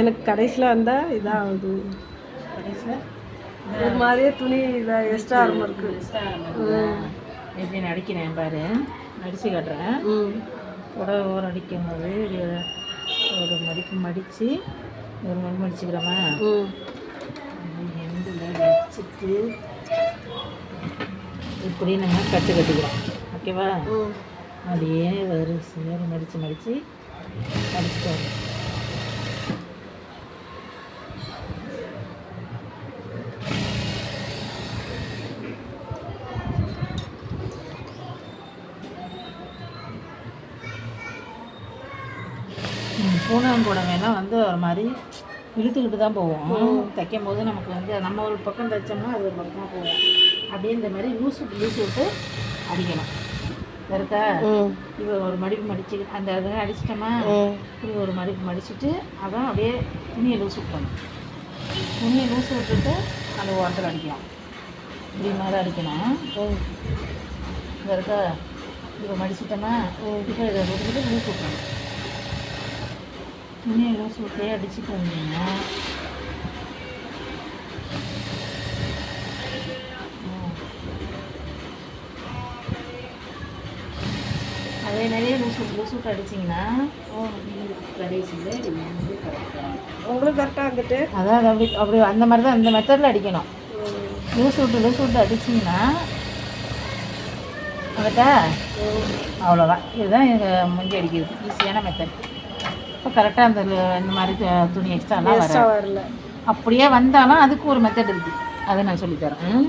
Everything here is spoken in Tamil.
எனக்கு கடைசியில் வந்தால் இதாகுது. கடைசியில்? ஒரு மாதிரியே துணி இதாக எக்ஸ்ட்ரா ஆரம்பம் இருக்கு. எப்படி நடிக்கிறேன் பாரு. நடிச்சு காட்டுறேன். புடவை ஓரம் அடிக்கும் போது ஒரு மடிப்பு மடித்து ஒரு மணி மடிச்சுக்கிறோமா? எண்டில் வச்சுட்டு இப்படி நம்ம கட்டு கட்டிக்கிறோம். ஓகேவா? அப்படியே சேர் மடித்து மடித்து மடிச்சுட்டு வரணும் ம், பூனம் புடவைலாம் வந்து ஒரு மாதிரி இழுத்துக்கிட்டு தான் போவோம். தைக்கும் போது நமக்கு வந்து நம்ம ஒரு பக்கம் தைச்சோம்னா அது ஒரு பக்கமாக போகும். அப்படியே இந்த மாதிரி லூஸ் விட்டு லூஸ் விட்டு அடிக்கணும். இருக்கா இப்போ ஒரு மடிப்பு மடிச்சு அந்த இதை அடிச்சிட்டோமா? இப்படி ஒரு மடிப்பு மடிச்சுட்டு அதான் அப்படியே துணியை லூஸ் விட்டணும். துணியை லூஸ் விட்டுட்டு அந்த ஓரத்தில் அடிக்கலாம். இப்படி மாதிரி அடிக்கணும். இந்த இருக்கா இப்போ மடிச்சிட்டோமா? இப்போ இதை விட்டுக்கிட்டு லூஸ் விட்டணும். துணியை லூஸ் விட்டே அடிச்சுட்டு வந்தீங்கன்னா ம். அதே நிறைய லூஸ் விட்டு அடிச்சிங்கன்னா உங்களுக்கு கரெக்டாக வந்துட்டு? அதான் அது அப்படி அப்படி அந்த மாதிரி தான் அந்த மெத்தடில் அடிக்கணும். லூஸ் விட்டு லூஸ் விட்டு அடிச்சிங்கன்னா அவ்வளோதான் இதுதான் எங்கள் முந்தி அடிக்கிறது. ஈஸியான மெத்தட் அப்போ கரெக்டாக அந்த இந்த மாதிரி துணி எக்ஸ்ட்ராலாம் வரல. அப்படியே வந்தாலும் அதுக்கு ஒரு மெத்தட் இருக்குது அதை நான் சொல்லித்தரேன்